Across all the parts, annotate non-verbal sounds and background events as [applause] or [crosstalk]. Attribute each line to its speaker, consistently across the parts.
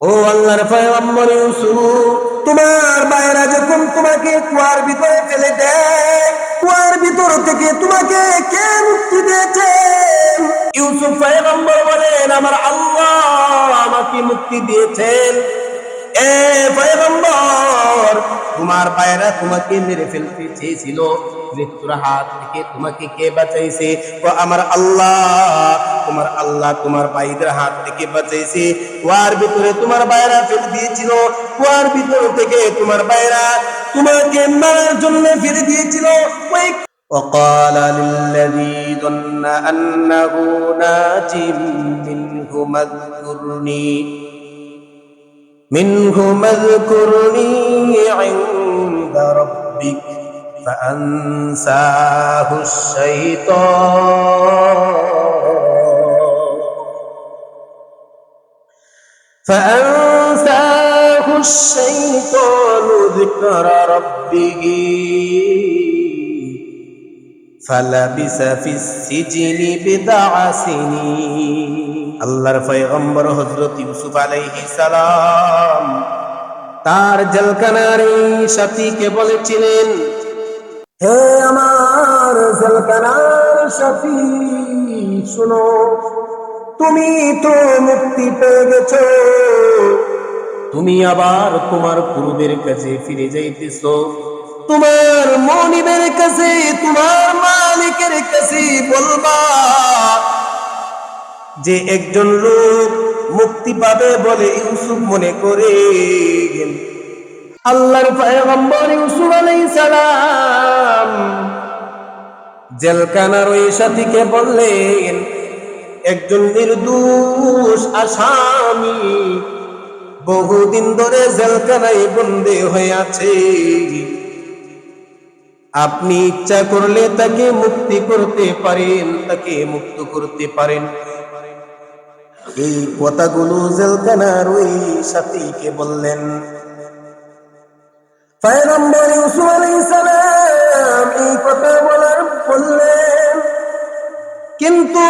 Speaker 1: ও আল্লাহর পয়গম্বর ইউসুফ, তোমার বাইরা যখন তোমাকে কুয়ার ভিতরে ফেলে দেয়, কুয়ার ভিতর থেকে তোমাকে কে মুক্তি দিয়েছে? ইউসুফ পয়গম্বর বলেন, আমার আল্লাহ আমাকে মুক্তি দিয়েছেন। এ পয়গম্বর, তোমার পায়রা তোমাকে মেরে ফেলতে চেয়েছিল। মৃত্যুর হাত থেকে তোমাকে কে বাঁচাইছে ও আমার আল্লাহ তোমার আল্লাহ তোমার বাইদের হাত থেকে বাঁচাইছে কুয়ার ভিতরে তোমার বাইরা ফেলে দিয়েছিল কুয়ার ভিতর থেকে তোমার বাইরা তোমাকে মারার জন্য ফেলে দিয়েছিল ওই وقال للذي ظن أنه ناج منه اذكرني منهم اذكرني عند ربك فأنساه الشيطان فأنساه الشيطان ذكر ربه فلبث في السجن بضع سنين আল্লাহর পয়গম্বর হযরত ইউসুফ আলাইহিস সালাম তার জলকানার এই সাথীকে বলেছিলেন হে আমার জলকানার সাথী, শুনো। তুমি তো মুক্তি পেয়ে গেছো। তুমি আবার তোমার পূর্বের কাছে ফিরে যাইতেছো। তোমার মনিবের কাছে, তোমার মালিকের কাছে বলবা যে একজন লোক মুক্তি পাবে বলে ইউসুফ মনে করে আল্লাহর পয়গম্বর ইউসুফ আলাইহিস সালাম জেলখানার ওই সাথীকে বললেন, একজন নির্দোষ আসামি বহুদিন ধরে জেলখানায় বন্দী হয়ে আছে। আপনি ইচ্ছা করলে তাকে মুক্তি করতে পারেন, তাকে মুক্ত করতে পারেন। এই কথাগুলো জেলখানার ওই সাথীকে বললেন কিন্তু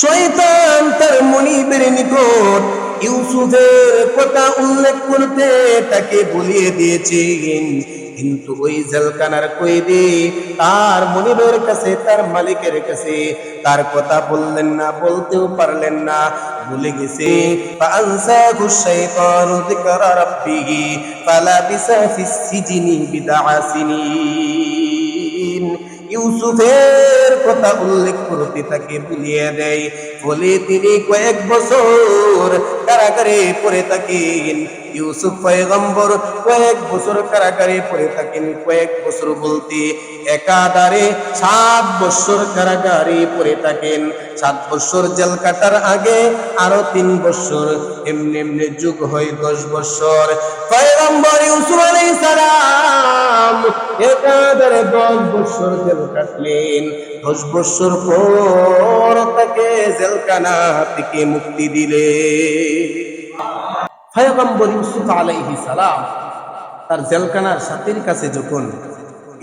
Speaker 1: শৈতান তার মনিবের নিকট ইউসুফের কথা উল্লেখ করতে তাকে বলিয়ে দিয়েছেন। কিন্তু ওই জলকানার কয়েদি তার মনিবের কাছে, তার মালিকের কাছে তার কথা বললেন না, বলতেও পারলেন না। ভুলে গেছে পালা বিসা ফিসিজিনি বিদাসিনী ইউসুফের কথা উল্লেখ করতে তাকে ভুলিয়ে দেয়। ফলে তিনি কয়েক বছর কারাগারে পড়ে থাকেন। ইউসুফ পয়গম্বর কয়েক বছর কারাগারে পড়ে থাকেন। কয়েক বছর বলতে একাধারে সাত বছর কারাগারে পড়ে থাকেন। সাত বছর জেল কাটার আগে আরও তিন বছর, এমনি এমনি যুগ হয় দশ বছর। পয়গম্বর ইউসুফ আলাইহিস সালাম একাধারে দশ বছর জেল কাটলেন। দশ বছর পর তাকে জেলখানা থেকে মুক্তি দিলে পয়গম্বর ইউসুফ আলাইহি সালাম তার জেলখানার সাথীর কাছে যখন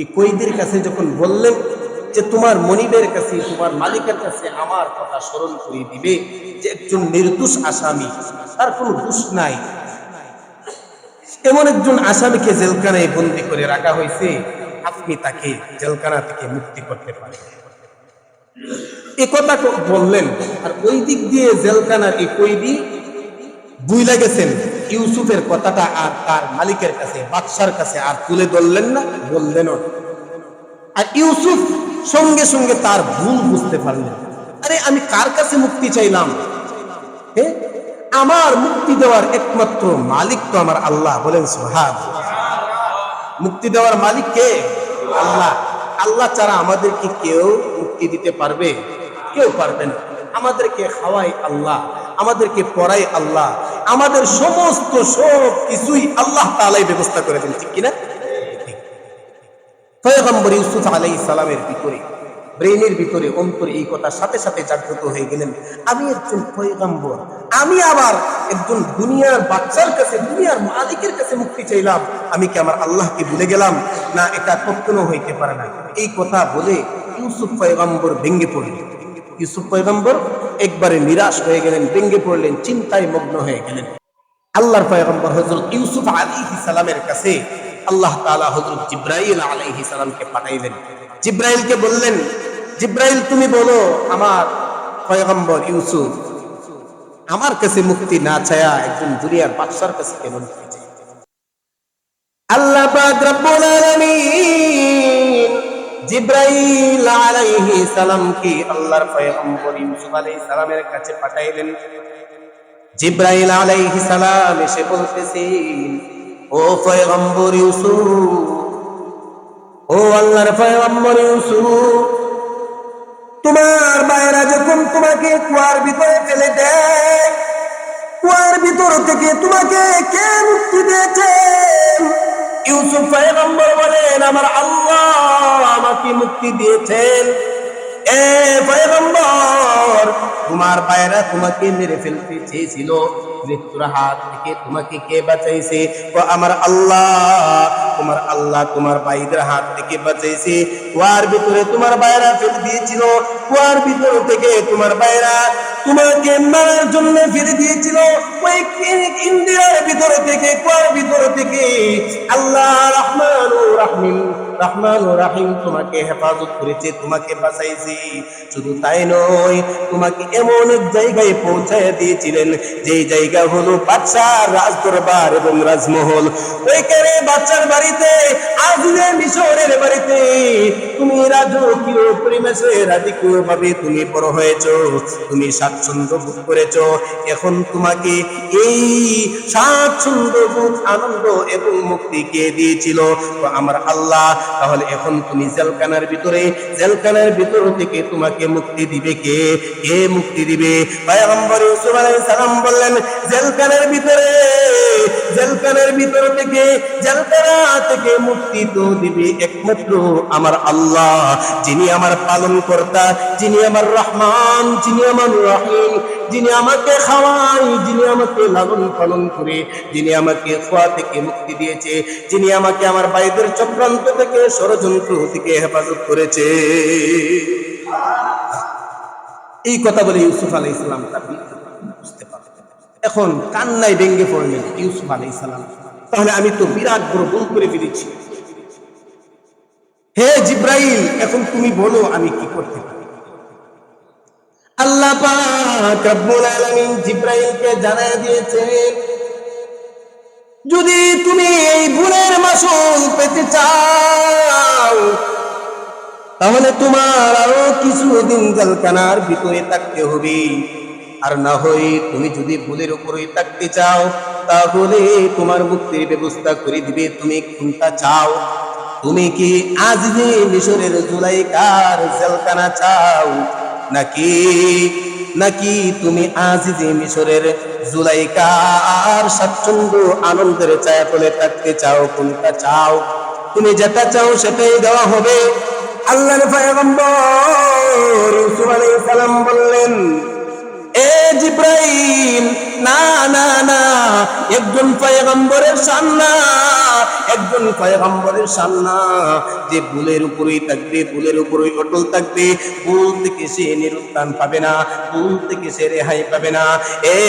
Speaker 1: এই কইদের কাছে যখন বললেন যে তোমার মনিবের কাছে, তোমার মালিকের কাছে আমার কথা স্মরণ করিয়ে দিবে যে একজন নির্দোষ আসামি, তার কোনো দোষ নাই। এমন একজন আসামিকে জেলখানায় বন্দি করে রাখা হয়েছে, আপনি তাকে জেলখানা থেকে মুক্তি করতে পারেন। এ কথা বললেন, আর ওই দিক দিয়ে জেলখানার এই কৈদি বুইলা গেছেন। ইউসুফের কথাটা আর তার মালিকের কাছে, বাদশার কাছে আর তুলে ধরলেন না, বললেন আর ইউসুফ সঙ্গে সঙ্গে তার ভুল বুঝতে পারলেন। আরে, আমি কার কাছে মুক্তি চাইলাম? আমার মুক্তি দেওয়ার একমাত্র মালিক তো আমার আল্লাহ বলেন সোহাব মুক্তি দেওয়ার মালিক কে? আল্লাহ। আল্লাহ ছাড়া আমাদেরকে কেউ মুক্তি দিতে পারবে? কেউ পারবে না। আমাদেরকে খাওয়াই আল্লাহ, আমাদেরকে পড়াই আল্লাহ আমাদের সমস্ত সব কিছুই আল্লাহ তালাই ব্যবস্থা করে দেন ঠিক কিনা। পয়গম্বর ইউসুফ আলাই সালামের ভিতরে, ব্রেনের ভিতরে অন্তরে এই কথার সাথে সাথে জাগ্রত হয়ে গেলেন, আমি একজন পয়গম্বর, আমি আবার একজন দুনিয়ার বাচ্চার কাছে, দুনিয়ার মালিকের কাছে মুক্তি চাইলাম, আমি কি আমার আল্লাহকে ভুলে গেলাম? না, এটা কখনো হইতে পারে না। এই কথা বলে ইউসুফ পয়গম্বর ভেঙ্গে পড়লেন। ইউসুফ পয়গম্বর একবারে নিরাশ হয়ে গেলেন ভেঙ্গে পড়লেন, চিন্তায় মগ্ন হয়ে গেলেন। আল্লাহর পয়গম্বর হজরত ইউসুফ আলাইহি সালামের কাছে আল্লাহ তাআলা হজরত জিব্রাইল আলাইহি সালামকে পাঠাইলেন। জিব্রাইলকে বললেন, জিব্রাইল, তুমি বলো, আমার পয়গম্বর ইউসুফ, আমার কাছে মুক্তি না ছায়া একজন দুনিয়ার বাদশার কাছে কেমন আল্লাহ পাক রব্বুল জিব্রাইল আলাইহিস সালাম কি আল্লাহর পয়গম্বর ইউসুফ আলাইহিস সালামের কাছে পাঠাইলেন? জিব্রাইল আলাইহিস সালাম এসে বলতেছেন, ও পয়গম্বর ইউসুফ, ও আল্লাহর পয়গম্বর ইউসুফ, তোমার বাইরা যখন তোমাকে কুয়ার ভিতরে ফেলে দেয়, কুয়ার ভিতর থেকে তোমাকে কে মুক্তি দিয়েছেন ইউসুফ পয়গম্বর বলেন, আমার আল্লাহ আমাকে মুক্তি দিয়েছেন। এ পয়গম্বর, তোমার পায়রা তোমাকে মেরে ফেলতে চেয়েছিল। মৃত্যুর হাত থেকে তোমাকে কে বাঁচাইছে? ও আমার আল্লাহ, তোমার আল্লাহ তোমার বাইদের হাত থেকে বাঁচাইছে। কুয়ার ভিতরে তোমার বাইরা ফেলে দিয়েছিল। কুয়ার ভিতর থেকে তোমার বাইরা তোমাকে মারার জন্য ফেলে দিয়েছিল। ওই ইন্দিরার ভিতরে থেকে, কুয়ার ভিতর থেকে আল্লাহ রহমান রাহমিন রহমান ও রাহিম, তোমাকে হেফাজত করেছে, তোমাকে বাঁচাইছে। শুধু তাই নয়, তোমাকে এমন এক জায়গায় পৌঁছায় দিয়েছিলেন, যেই জায়গা হলো বাচ্চার রাজ দরবার এবং রাজমহল। ওইখানে বাচ্চার বাড়িতে আজুরে মিশরের বাড়িতে। তুমি রাজকীয় পরিবেশে রাজকীয় ভাবে তুমি বড় হয়েছ? তুমি স্বাচ্ছন্দ্য বোধ করেছ? এখন তোমাকে এই স্বাচ্ছন্দ্য বোধ, আনন্দ এবং মুক্তি কে দিয়েছিল? তো আমার আল্লাহ তাহলে এখন তুমি জেলখানার ভিতরে, জেলখানার ভিতর থেকে তোমাকে মুক্তি দিবে কে? কে মুক্তি দিবে? সালাম বললেন, জেলখানার ভিতরে, জেলখানার ভিতর থেকে, জেলখানা থেকে মুক্তি তো দিবে একমাত্র আমার আল্লাহ, যিনি আমার পালন কর্তা যিনি আমার রহমান, যিনি আমার রহিম। যিনি আমাকে খাওয়াই যিনি আমাকে লালন পালন করে, যিনি আমাকে খোয়া থেকে মুক্তি দিয়েছে, যিনি আমাকে আমার বাইদের চক্রান্ত থেকে, ষড়যন্ত্র থেকে হেফাজত করেছে। এই কথা বলে ইউসুফ আলাই ইসলাম তার বুঝতে পারলেন। এখন কান্নায় ভেঙ্গে পড়লেন ইউসুফ আলাই ইসলাম তাহলে আমি তো বিরাট বড় ভুল করে ফেলেছি। হে জিব্রাইল, এখন তুমি বলো আমি কি করতে পারি? আল্লাহ পাক রব্বুল আলামিন জিব্রাইলকে জানায় দিয়েছে, যদি তুমি এই ভুলের মাসুল পেতে চাও, তাহলে তোমার আরও কিছুদিন জলকানার ভিতরে থাকতে হবে। আর না হয় তুমি যদি ভুলের উপরে থাকতে চাও, তাহলে তোমার মুক্তির ব্যবস্থা করে দিবে, তুমি কোনটা চাও। তুমি কি আজ যে মিশরের জুলাইকার জেলখানা চাও? নাকি নাকি তুমি আজিজে মিশরের জুলাইকার স্বাচ্ছন্দ্য আনন্দের ছায়া তলে থাকতে চাও, কোনটা চাও? তুমি যেটা চাও সেটাই দেওয়া হবে। আল্লাহর পয়গম্বর ইউসুফ সালাম বললেন, এ জিব্রাইল না না না। একজন পয়গম্বরের সান্না একজন পয়গম্বরের সান্না যে ভুলের উপরেই থাকবে, ভুলের উপরেই অটল থাকবে, ভুল থেকে সে নিরুত্থান পাবে না, ভুল থেকে সে রেহাই পাবে না। এ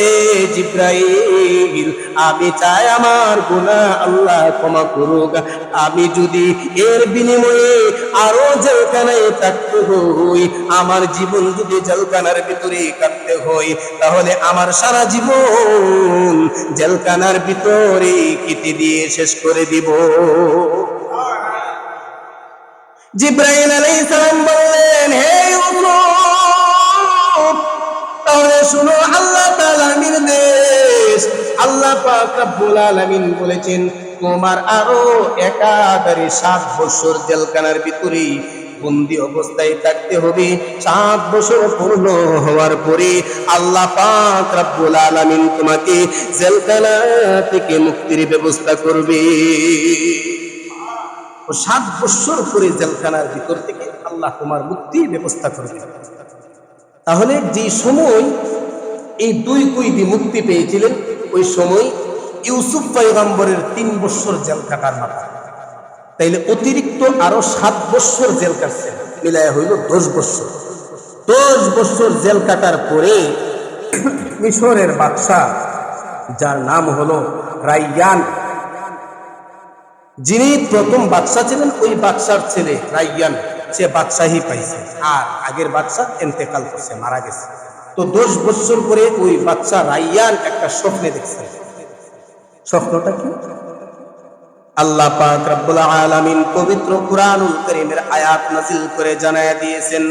Speaker 1: জিব্রাইল, আমি চাই আমার গুনাহ আল্লাহ ক্ষমা করুক। আমি যদি এর বিনিময়ে আরও জেলখানায় থাকতে হই, আমার জীবন যদি জেলখানার ভিতরে কাটতে হই, তাহলে আমার সারা জীবন জেলখানার ভিতরে কেটে দিয়ে শেষ করে দিব। জিব্রাইল আলাইহিস সালাম বললেন, হে তাহলে শুনো, আল্লাহ তাআলার নির্দেশ, আল্লাহ পাক রব্বুল আলামিন বলেছেন, তোমার আরও একাধারে সাত বছর জেলখানার ভিতরে বন্দি অবস্থায় থাকতে হবে। সাত বছর পূর্ণ হওয়ার পরে আল্লাহ পাক রব্বুল আলামিন তোমাকে জেলখানা থেকে মুক্তির ব্যবস্থা করবে। ও সাত বছর পরে জেলখানার ভিতর থেকে আল্লাহ তোমার মুক্তির ব্যবস্থা করবে। তাহলে যে সময় এই দুই কুইদি মুক্তি পেয়েছিলেন, ওই সময় ইউসুফ পয়গম্বরের তিন বছর জেল কাটার মাথা। তাইলে অতিরিক্ত আরও সাত বছর জেল কাটছেন মিলায় হইল দশ বৎসর দশ বৎসর জেল কাটার পরে [clears throat] মিশরের বাদশাহ, যার নাম হলো রাইয়ান, যিনি প্রথম বাদশাহ ছিলেন, ওই বাদশার ছেলে রাইয়ান, সে বাদশাহী পাইছে। আর আগের বাদশাহ এন্তেকাল করছে, মারা গেছে। তো দশ বছর পরে ওই বাচ্চা রাইয়ান একটা স্বপ্নে দেখছে স্বপ্নটা কি? আল্লাহ পাক রব্বুল আলামিন পবিত্র কুরআনুল কারীমের আয়াত নাযিল করে জানায়া দিয়েছেন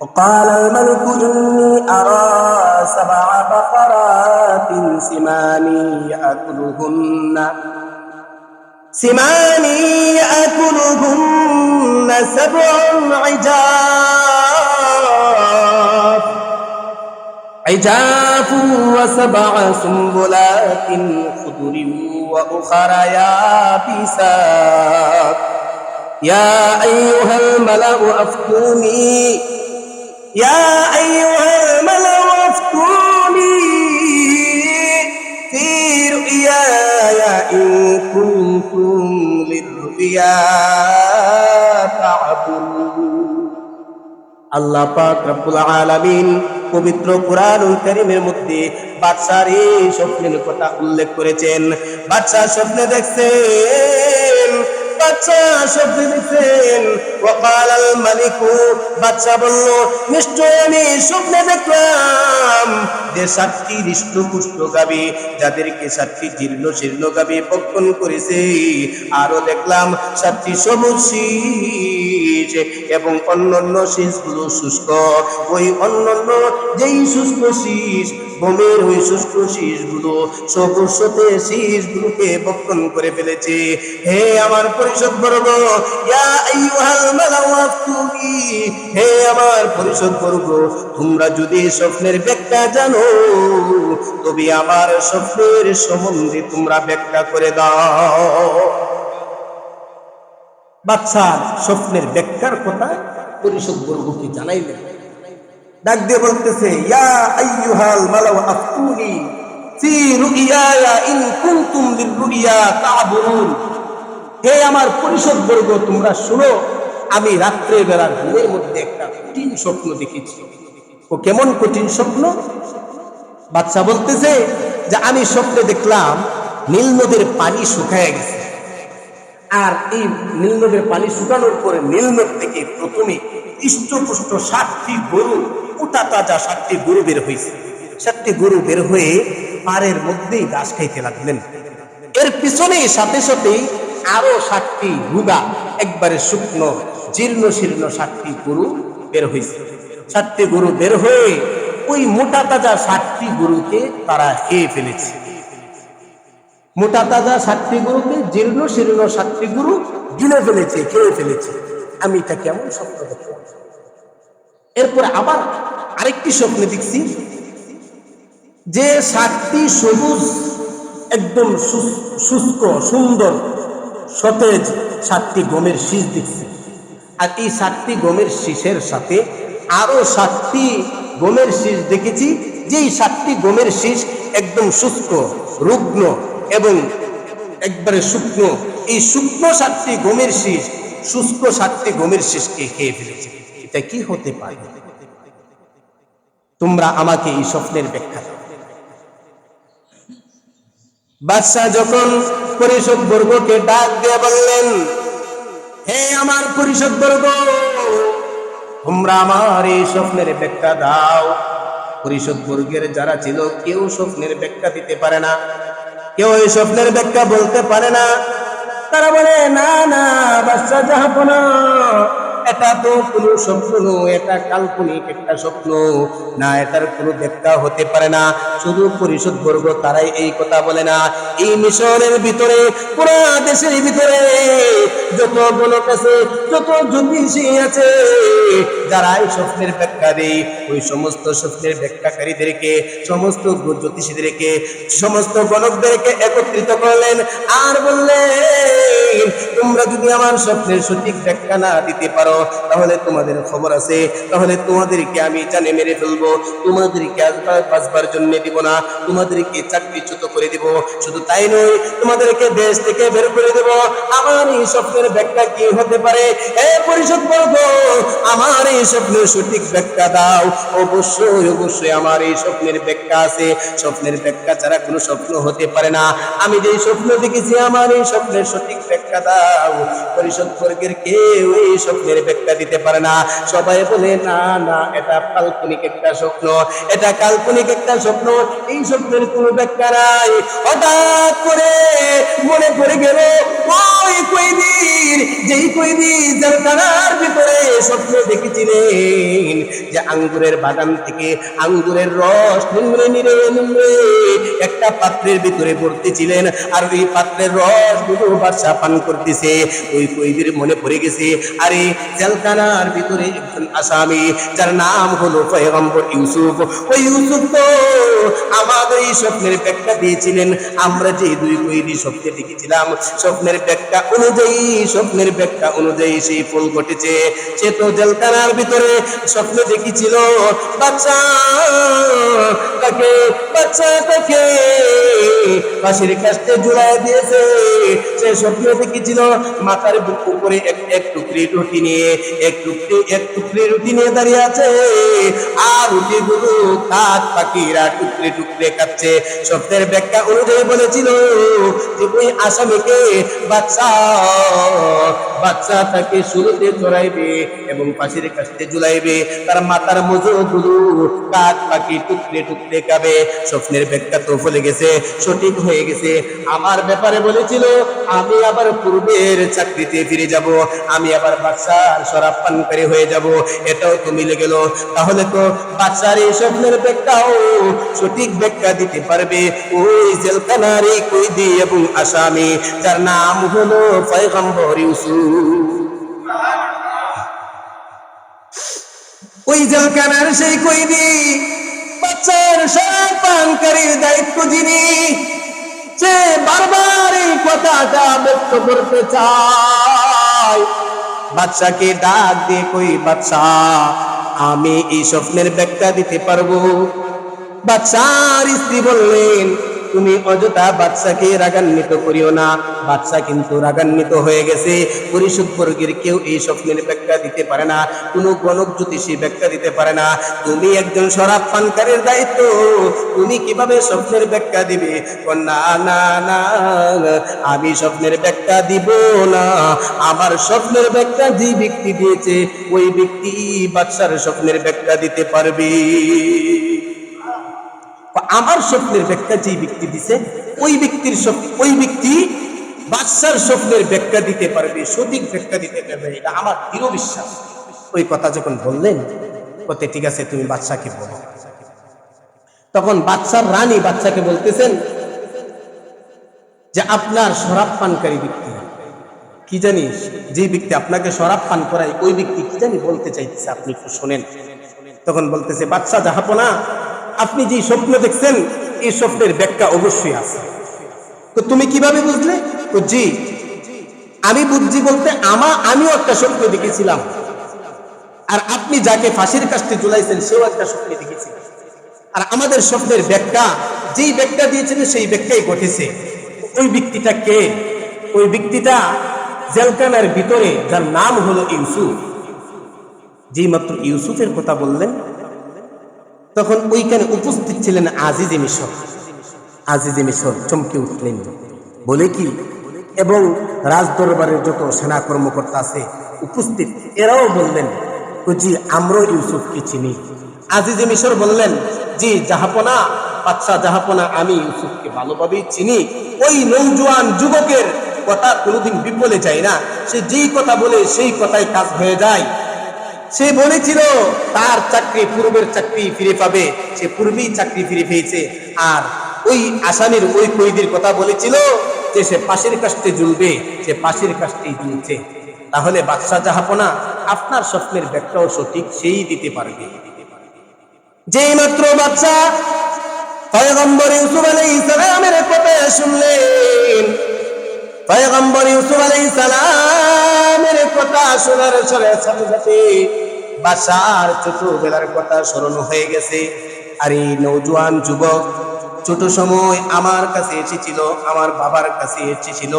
Speaker 1: وقال الملك إني أرى سبع بقرات سمان يأكلهن سمان يأكلهن سبع عجاف عجاف وسبع سنبلات خضر وأخر يابسات يا أيها الملأ أفتوني يا أيها الملأ أفتوني في رؤياي إن كنتم للرؤيا تعبرون আল্লাহ পাক রব্বুল আলামিন পবিত্র কুরআনুল কারীমের মধ্যে বাদশার এই স্বপ্নের কথা উল্লেখ করেছেন। বাদশা স্বপ্নে দেখছেন বাচ্চা স্বপ্নে দেখছেন। আল বাচ্চা আমি দেখলাম। যে যাদেরকে শীর্ণ করেছে, আরও দেখলাম সাতটি সবুজ শীষ এবং অন্যান্য শীষগুলো শুষ্ক ওই অন্যান্য যেই শুষ্ক শীষ গমের ওই শুষ্ক শীষগুলো সতে শীষগুলোকে বক্ষণ করে ফেলেছে। হে আমার পরিষদ বর্গ হে আমার পরিষদ বর্গ, তোমরা যদি স্বপ্নের ব্যাখ্যা জানো, তবে আমার স্বপ্নের সম্বন্ধে তোমরা ব্যাখ্যা করে দাও। বাচ্চার স্বপ্নের ব্যাখ্যার কথা পরিষদ বর্গকে জানাইলেন। ডাক দিয়ে বলতেছে ইয়া আইয়ুহাল মালাউ আফতুনি ফি রুইয়ায়া ইন কুনতুম লিররুইয়া তা'বুরুন। হে আমার পরিষদ বর্গ তোমরা শুনো আমি রাত্রে বেলা ঘুমের মধ্যে একটা কঠিন স্বপ্ন দেখেছি। ও কেমন কঠিন স্বপ্ন? বাচ্চা বলতেছে যে আমি স্বপ্নে দেখলাম নীল নদীর পানি শুকায় গেছে। আর এই নীল নদের পানি শুকানোর পরে নীল নদ থেকে প্রথমে ইষ্টপুষ্ট সাতটি গরু মোটা তাজা সাতটি গরু বের হয়েছে সাতটি গরু বের হয়ে পাড়ের মধ্যেই ঘাস খাইতে লাগলেন। এর পিছনে সাথে সাথেই আরও সাতটি রুগা, একবারে শুকনো জীর্ণ শীর্ণ সাতটি গরু বের হয়েছে সাতটি গরু বের হয়ে ওই মোটা তাজা সাতটি গরুকে তারা খেয়ে ফেলেছে। মোটা তাজা সাতটি গরুকে, জীর্ণ, শীর্ণ সাতটি গরু গিলে ফেলেছে, খেয়ে ফেলেছে। আমি এটা কেমন স্বপ্ন দেখলাম এরপর আবার আরেকটি স্বপ্নে দেখছি যে সাতটি সবুজ, একদম শুষ্ক, সুন্দর, সতেজ সাতটি গমের শীষ দেখছি। আর এই সাতটি গমের শীষের সাথে আরও সাতটি গমের শীষ দেখেছি, যেই সাতটি গমের শীষ একদম শুষ্ক, রুগ্ন এবং একবারে শুকনো, এই শুকনো সাতটি গমের শীষ, শুষ্ক সাতটি গমের শীষকে খেয়ে ফেলেছে। এটা কি হতে পারে? তোমরা আমাকে এই স্বপ্নের ব্যাখ্যা বাদশাহ যখন পরিষদ বর্গকে ডাক দিয়ে বললেন, হে আমার পরিষদ বর্গ, তোমরা আমার এই স্বপ্নের ব্যাখ্যা দাও। পরিষদ বর্গের যারা ছিল, কেউ স্বপ্নের ব্যাখ্যা দিতে পারে না। কেউ এই স্বপ্নের ব্যাখ্যা বলতে পারে না। তারা বলে না না বাচ্চা জাহাপনা এটা তো কোনো স্বপ্ন নয়, এটা কাল্পনিক একটা স্বপ্ন। না, এটার কোনো ব্যাখ্যা হতে পারে না। শুধু পরিষদ বর্গ, তারাই এই কথা বলে না। এই মিশনের ভিতরে, পুরো দেশের ভিতরে যত গণক আছে, যত জ্যোতিষী আছে, যারা এই স্বপ্নের ব্যাখ্যা দেয় ওই সমস্ত স্বপ্নের ব্যাখ্যাকারীদেরকে, সমস্ত জ্যোতিষীদেরকে, সমস্ত গণকদেরকে একত্রিত করলেন আর বললেন, তোমরা যদি আমার স্বপ্নের সঠিক ব্যাখ্যা না দিতে পারো দাও তাহলে তোমাদের খবর আছে, তাহলে তোমাদেরকে আমি জানে মেরে ফেলব। তোমাদেরকে বাঁচবার জন্য দিব না, তোমাদেরকে চাকরিচ্যুত করে দিব। শুধু তাই নয়, তোমাদেরকে দেশ থেকে বের করে দেব। আমার এই স্বপ্নের ব্যাখ্যা কি হতে পারে? এ পরিষদ বর্গ আমার এই স্বপ্নের সঠিক ব্যাখ্যা দাও। অবশ্যই অবশ্যই আমার এই স্বপ্নের ব্যাখ্যা আছে। স্বপ্নের ব্যাখ্যা ছাড়া কোনো স্বপ্ন হতে পারে না। আমি যেই স্বপ্ন দেখেছি, আমার এই স্বপ্নের সঠিক ব্যাখ্যা দাও। পরিষদ বর্গের কেউ এই স্বপ্নের ব্যাখ্যা দিতে পারে না। সবাই বলে, না না, এটা কাল্পনিক একটা স্বপ্ন। এটা কাল্পনিক একটা স্বপ্ন। এই স্বপ্নের কোনো ব্যাখ্যা নাই। হঠাৎ করে মনে পড়ে গেল, ওই কইদির যেই কইদি জেলখানার ভিতরে স্বপ্ন দেখেছিলেন, যে আঙ্গুরের বাগান থেকে আঙ্গুরের রস নিংড়ে নিরে নিংড়ে একটা পাত্রের ভিতরে ভর্তিছিলেন। আর ওই পাত্রের রসগুলো বাদশা পান করতেছে। ওই কইদির মনে পড়ে গেছে, আরে জেলখানার ভিতরে একজন আসামি, যার নাম হলো পয়গম্বর ইউসুফ। ওই ইউসুফ তো আমাদের এই স্বপ্নের ব্যাখ্যা দিয়েছিলেন। আমরা যে দুই কইদি স্বপ্নে দেখেছিলাম, স্বপ্নের ব্যাখ্যা অনুযায়ী, স্বপ্নের ব্যাখ্যা অনুযায়ী সেই ফুল ঘটেছে। সে তো জেলখানার ভিতরে স্বপ্ন দেখেছিল, বাচ্চা, তাকে বাচ্চা, তাকে পাশের কাছে জোড়ায় দিয়েছে। সে স্বপ্ন দেখেছিল, মাথার বুক উপরে এক এক টুকরি রুটি নিয়ে টুকরি এক রুটি নিয়ে দাঁড়িয়ে আছে। আর রুটিগুলো পাখিরা টুকরে টুকরে স্বপ্নের ব্যাখ্যা অনুযায়ী বলেছিল যে ওই আসামিকে বাচ্চা বাচ্চা তাকে শুরুতে চড়াইবে এবং পাশের কাছে তার কাক পাখি টুকরে টুকরে খাবে স্বপ্নের ব্যাখ্যা তো ফলে গেছে, সঠিক হয়ে গেছে। আমার ব্যাপারে বলেছিল, আমি আবার পূর্বের চাকরিতে ফিরে যাব, আমি আবার বাচ্চার শরাব পানকারী হয়ে যাব। এটাও তো মিলে গেল। তাহলে তো বাচ্চার এই স্বপ্নের ব্যাখ্যাও সঠিক ব্যাখ্যা দিতে পারবে। ওই জেলখানার এই কইদি এবং আসামি, যার নাম হলো পয়গম্বর ইউসুফ। ওই জেলখানার সেই কইদি বাচ্চার শরাব পানকারীর দায়িত্ব যিনি, সে বারবার এই কথাটা ব্যক্ত করতে চায়। বাচ্চাকে ডাক দিয়ে কই বাচ্চা আমি এই স্বপ্নের ব্যাখ্যা দিতে পারব। বাচ্চার স্ত্রী বললেন তুমি অযথা বাচ্চাকে রাগান্বিত করিও না। বাচ্চা কিন্তু রাগান্বিত হয়ে গেছে। পরিশুদ্ধ বর্গের কেউ এই স্বপ্নের ব্যাখ্যা দিতে পারে না। কোনো গণক জ্যোতিষী ব্যাখ্যা দিতে পারে না, তুমি একজন শরাব পানকারের দায়িত্ব। তুমি কীভাবে স্বপ্নের ব্যাখ্যা দিবে? না না না, আমি স্বপ্নের ব্যাখ্যা দিব না। আমার স্বপ্নের ব্যাখ্যা যে ব্যক্তি দিয়েছে, ওই ব্যক্তি বাচ্চার স্বপ্নের ব্যাখ্যা দিতে পারবে। আমার স্বপ্নের ব্যাখ্যা যে ব্যক্তি দিছে, ওই ব্যক্তির ওই ব্যক্তি বাচ্চার স্বপ্নের ব্যাখ্যা দিতে পারবে, সঠিক ব্যাখ্যা দিতে পারবে, এটা আমার দৃঢ় বিশ্বাস। ওই কথা যখন বললেন কতে ঠিক আছে, তুমি বাচ্চাকে বলো। তখন বাচ্চার রানী বাচ্চাকে বলতেছেন যে, আপনার শরাব পানকারী ব্যক্তি, কি জানিস? যে ব্যক্তি আপনাকে শরাব পান করায়, ওই ব্যক্তি কি জানি বলতে চাইতেছে, আপনি একটু শোনেন। তখন বলতেছে বাচ্চা জাহাপনা আপনি যে স্বপ্ন দেখছেন, এই স্বপ্নের ব্যাখ্যা অবশ্যই আছে। তো তুমি কীভাবে বুঝলে? তো জি, আমি বুঝছি বলতে আমা, আমিও একটা স্বপ্ন দেখেছিলাম। আর আপনি যাকে ফাঁসির কাছতে ঝুলাইছেন, সেও একটা স্বপ্ন দেখেছিলেন আর আমাদের স্বপ্নের ব্যাখ্যা, যেই ব্যাখ্যা দিয়েছিলেন সেই ব্যাখ্যাই ঘটেছে। ওই ব্যক্তিটা কে? ওই ব্যক্তিটা জেলখানার ভিতরে, যার নাম হলো ইউসুফ। যেই মাত্র ইউসুফের কথা বললেন তখন ওইখানে উপস্থিত ছিলেন আজিজে মিশর। আজিজে মিশর চমকে উঠলেন। বলে কি? এবং রাজদরবারের যত সেনা কর্মকর্তা আছে উপস্থিত, এরাও বললেন, "ও জি, আমরাও ইউসুফকে চিনি। আজিজে মিশর বললেন, জি জাহাপনা বাচ্চা জাহাপনা আমি ইউসুফকে ভালোভাবেই চিনি। ওই নৌজোয়ান যুবকের কথা কোনোদিন বিফলে যায় না। সে যেই কথা বলে, সেই কথাই কাজ হয়ে যায়। সে বলেছিল, তার চাকরি পূর্বের চাকরি ফিরে পাবে, সে পূর্বেই চাকরি ফিরে পেয়েছে। আর ওই আসামির ওই কইদির কথা বলেছিল যে, সে পাশের কাছতে ঝুলবে সে পাশের কাছতেই ঝুলছে তাহলে বাদশাহ জাহাপনা আপনার স্বপ্নের ব্যাখ্যাও সঠিক, সেই দিতে পারবে। যেই মাত্র বাচ্চা পয়গম্বর ইউসুফ আলাইহিস সালামের কথা শুনলেন, পয়গম্বর ইউসুফ আলাইহিস সালাম আলাইসালামের কথা শোনার সরে সাথে সাথে বাসার ছোটবেলার কথা স্মরণ হয়ে গেছে। আর এই নৌজওয়ান যুবক ছোট সময় আমার কাছে এসেছিল, আমার বাবার কাছে এসেছিল।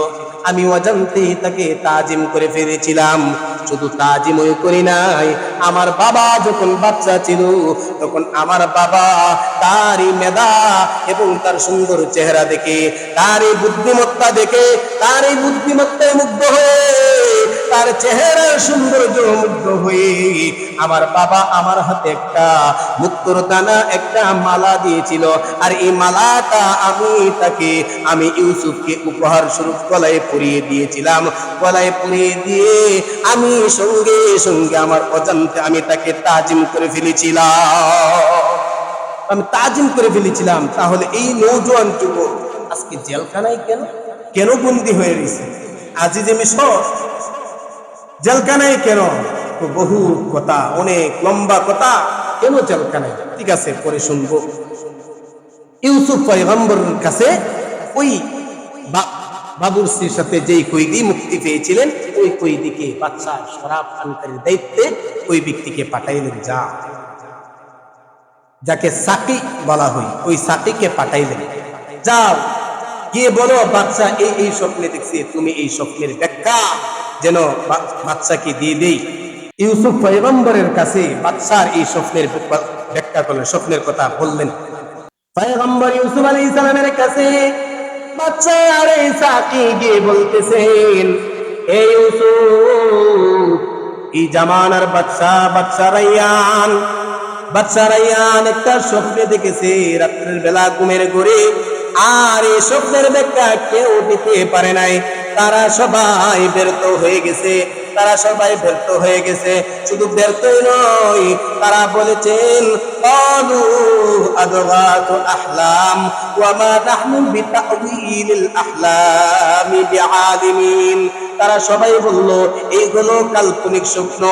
Speaker 1: আমি অজান্তে তাকে তাজিম করে ফেলেছিলাম। শুধু তাজিমই করি নাই, আমার বাবা যখন বাচ্চা ছিল, তখন আমার বাবা তারই মেধা এবং তার সুন্দর চেহারা দেখে তার এই বুদ্ধিমত্তা দেখে তার এই বুদ্ধিমত্তায় মুগ্ধ হয়ে তার চেহারার সৌন্দর্য মুগ্ধ হয়ে আমার বাবা আমার হাতে একটা মুক্তর দানা একটা মালা দিয়েছিল। আর এই মালাটা আমি তাকে, আমি ইউসুফকে উপহার স্বরূপ গলায় পরিয়ে দিয়েছিলাম। গলায় পরিয়ে দিয়ে আমি সঙ্গে সঙ্গে আমার অজান্তে আমি তাকে তাজিম করে ফেলেছিলাম। আমি তাজিম করে ফেলেছিলাম। তাহলে এই নৌজওয়ান যুবক আজকে জেলখানায় কেন? কেন বন্দি হয়ে রয়েছে? আজি যে মিশর জেলখানায় কেন? বহু কথা, অনেক লম্বা কথা। কেন জেলখানায় ঠিক আছে, পরে শুনব। ইউসুফ পয়গম্বরের কাছে ওই বা- বাবুরসির সাথে যেই কয়েদি মুক্তি পেয়েছিলেন, ওই কয়েদিকে বাচ্চা শরাব পানকারীর দায়িত্বে ওই ব্যক্তিকে পাঠাইলেন যা। যাকে সাকি বলা হয়, ওই সাকিকে পাঠাইলেন। যাও, গিয়ে বলো বাচ্চা এই এই স্বপ্নে দেখছি, তুমি এই স্বপ্নের ব্যাখ্যা। যেন বাচ্চাকে দিয়ে দেই। ইউসুফ পয়গম্বরের কাছে বাচ্চার এই স্বপ্নের ব্যাখ্যা- করলেন স্বপ্নের কথা বললেন। পয়গম্বর ইউসুফ আলী ইসলামের কাছে বাচ্চা আর সাকি গিয়ে বলতেছেন? এই ইউসুফ, এই জামানার বাচ্চা বাচ্চা রাইয়ান বাচ্চা রাইয়ান একটা স্বপ্নে দেখেছে, রাত্রের বেলা ঘুমের ঘরে। আর এই স্বপ্নের ব্যাখ্যা কেউ দিতে পারে নাই। তারা সবাই ব্যর্থ হয়ে গেছে, তারা সবাই ব্যর্থ হয়ে গেছে। শুধু ব্যর্থই নয়, তারা বলেছেন আহলাম ওয়ামা নাহনু বিতাউইলিল আহলামি বিআলিমিন। তারা সবাই বলল, এইগুলো কাল্পনিক স্বপ্ন।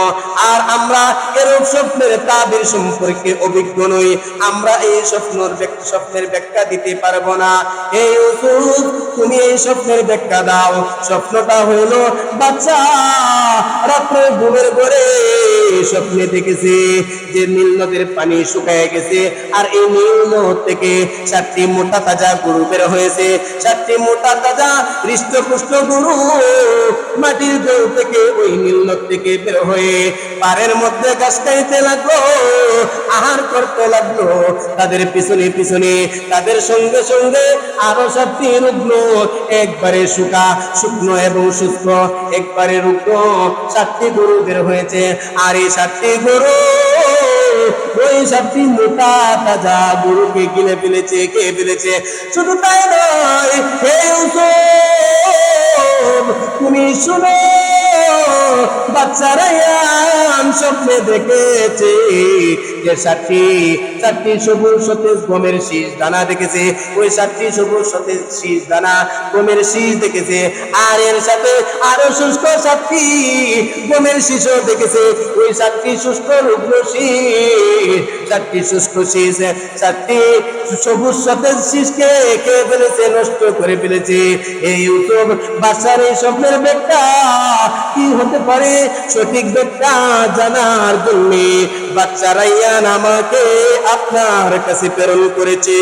Speaker 1: আর আমরা এরূপ স্বপ্নের তাবির সম্পর্কে অভিজ্ঞ নই। আমরা এই স্বপ্নের স্বপ্নের ব্যাখ্যা দিতে পারব না। এই ইউসুফ, তুমি এই স্বপ্নের ব্যাখ্যা দাও। স্বপ্নটা হইল, বাচ্চা, রাত্রে ঘুমের ঘরে স্বপ্নে দেখেছে যে নীল নদের পানি শুকায় গেছে। আর এই নীল নদ থেকে সাতটি মোটা তাজা গরু বের হয়েছে। সাতটি মোটা তাজা হৃষ্টপুষ্ট গরু মাটির জল থেকে, ওই নীল নদ থেকে বের হয়ে পাড়ের মধ্যে ঘাস খাইতে লাগল, আহার করতে লাগল। তাদের পিছনে পিছনে, তাদের সঙ্গে সঙ্গে আরও সাতটি রুগ্ন একবারে শুকা, শুকনো এবং শুষ্ক, একবারে রুগ্ন সাতটি গরু বের হয়েছে। আর এই সাতটি গরু, ওই সাতটি মোটা তাজা গরুকে গিলে ফেলেছে কে ফেলেছে। শুধু তাই নয় তুমি শুনো বাচ্চারা স্বপ্নে দেখেছে যে সাতটি চারটি সবুজ সতেজ গমের শীষ দানা দেখেছে। ওই সাতটি সবুজ সতেজ শীষ দানা গমের শীষ দেখেছে। আর এর সাথে আরও শুষ্ক সাতটি গমের শীষও দেখেছে। ওই সাতটি শুষ্ক রুগ্ন শীষ চারটি শুষ্ক শীষ চারটি সবুজ সতেজ শীষকে খেয়ে ফেলেছে? নষ্ট করে ফেলেছে। এই ইউসুফ বাসার এই স্বপ্নের ব্যাখ্যা কি হতে পারে? সঠিক ব্যাখ্যা জানার জন্য বাচ্চা রাইয়ান আমাকে আপনার কাছে প্রেরণ করেছে।